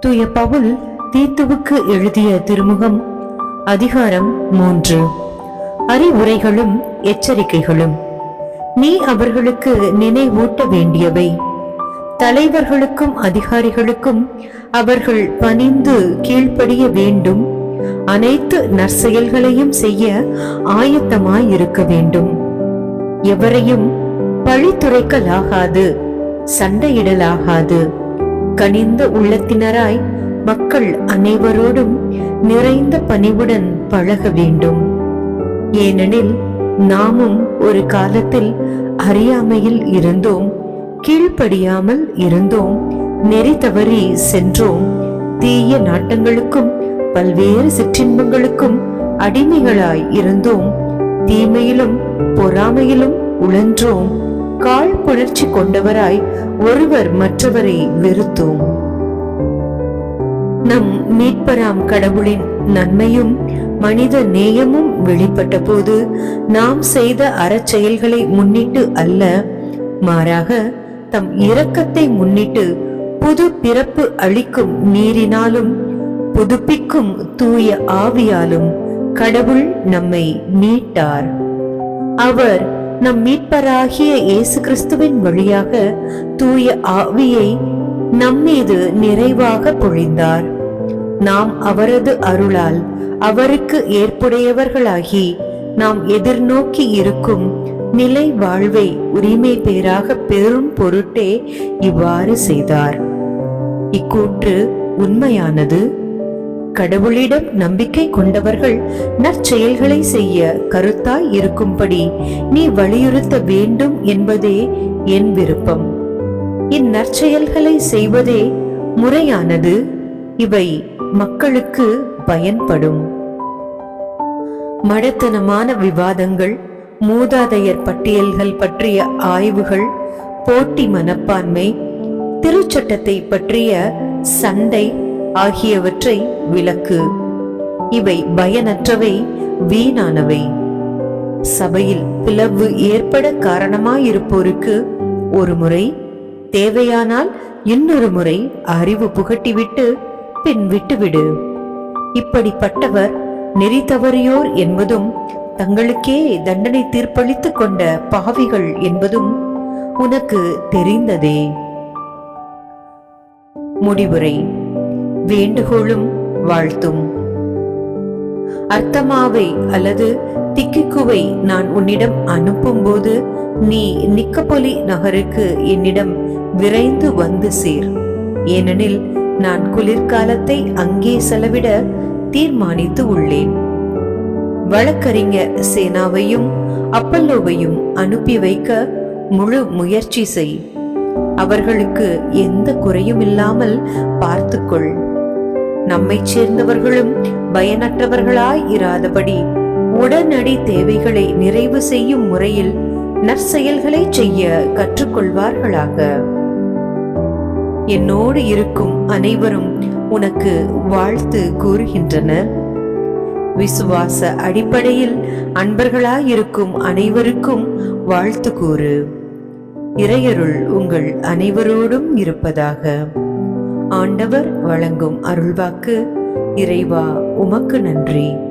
தூய பவுல் தீத்துவுக்கு எழுதிய திருமுகம் அதிகாரம் மூன்று. அறிவுரைகளும் எச்சரிக்கைகளும். நீ அவர்களுக்கு நினைவூட்ட வேண்டியவை. தலைவர்களுக்கும் அதிகாரிகளுக்கும் அவர்கள் பணிந்து கீழ்ப்படிய வேண்டும். அனைத்து நற்செயல்களையும் செய்ய ஆயத்தமாயிருக்க வேண்டும். எவரையும் பழித்துரைக்கலாகாது சண்டையிடலாகாது. கனிந்த உள்ளத்தினராய் மக்கள் அனைவரோடும் நிறைந்த பணிவுடன் பழக வேண்டும். ஏனெனில் நாமும் ஒரு காலத்தில் அறியாமையில் இருந்தோம் கீழ்ப்படியாமல் இருந்தோம் நெறி தவறி சென்றோம். தீய நாட்டங்களுக்கும் பல்வேறு சிற்றின்பங்களுக்கும் அடிமைகளாய் இருந்தோம். தீமையிலும் பொறாமையிலும் உழன்றோம். கால் புணர்ச்சி கொண்டவராய் ஒருவர் மற்றவரை வெறுத்தோம். நம் மீட்பராம் கடவுளின் நன்மையும் மனித நேயமும் வெளிப்பட்ட போது நாம் செய்த அறச்செயல்களை முன்னிட்டு அல்ல மாறாக தம் இரக்கத்தை முன்னிட்டு புது பிறப்பு அளிக்கும் நீரினாலும் புதுப்பிக்கும் தூய ஆவியாலும் கடவுள் நம்மை மீட்டார். அவர் நம் மீட்பராகிய இயேசு கிறிஸ்துவின் வழியாக தூய ஆவியை நம்மீது நிறைவாக பொழிந்தார். நாம் அவரது அருளால் அவருக்கு ஏற்புடையவர்களாகி நாம் எதிர்நோக்கி இருக்கும் நிலை வாழ்வை உரிமை பேராக பெரும் பொருட்டே இவ்வாறு செய்தார். இக்கூற்று உண்மையானது? கடவுளிடம் நம்பிக்கை கொண்டவர்கள் நற்செயல்களை செய்ய கருத்தாய் இருக்கும்படி நீ வலியுறுத்த வேண்டும் என்பதே என் விருப்பம். இந்நற்செயல்களை செய்வதே முறையானது. இவை மக்களுக்கு பயன்படும். மடத்தனமான விவாதங்கள் மூதாதையர் பட்டியல்கள் பற்றிய ஆய்வுகள் போட்டி மனப்பான்மை திருச்சட்டத்தை பற்றிய சண்டை ஆகியவற்றை விளக்கு. இவை பயனற்றவை வீணானவை. சபையில் பிளவு ஏற்பட காரணமாயிருப்போருக்கு ஒரு முறை தேவையானால் இன்னொரு முறை அறிவு புகட்டிவிட்டு பின் விட்டுவிடு. இப்படிப்பட்டவர் நெறி தவறியோர் என்பதும் தங்களுக்கே தண்டனை தீர்ப்பளித்துக் கொண்ட பாவிகள் என்பதும் உனக்கு தெரிந்ததே. முடிவுரை. வேண்டுகோளும் வாழ்த்தும். அர்த்தமாவை அல்லது திக்கிக்குவை நான் உன்னிடம் அனுப்பும்போது நீ நிக்கப்பொலி நகருக்கு என்னிடம் விரைந்து வந்து சேர். ஏனெனில் நான் குளிர்காலத்தை அங்கே செலவிட தீர்மானித்து உள்ளேன். வழக்கறிஞர் சேனாவையும் அப்பல்லோவையும் அனுப்பி வைக்க முழு முயற்சி செய். அவர்களுக்கு எந்த குறையும் இல்லாமல் பார்த்துக்கொள். நம்மைச் சேர்ந்தவர்களும் பயனற்றவர்களாய் இராதபடி உடனடி தேவைகளை நிறைவு செய்யும் முறையில் நற்செயல்களை செய்ய கற்றுக்கொள்வார்களாக. என்னோடு இருக்கும் அனைவரும் உனக்கு வாழ்த்து கூறுகின்றனர். விசுவாச அடிப்படையில் அன்பர்களாயிருக்கும் அனைவருக்கும் வாழ்த்து கூறு. இறையருள் உங்கள் அனைவரோடும் இருப்பதாக. ஆண்டவர் வழங்கும் அருள்வாக்கு இறைவா உமக்கு நன்றி.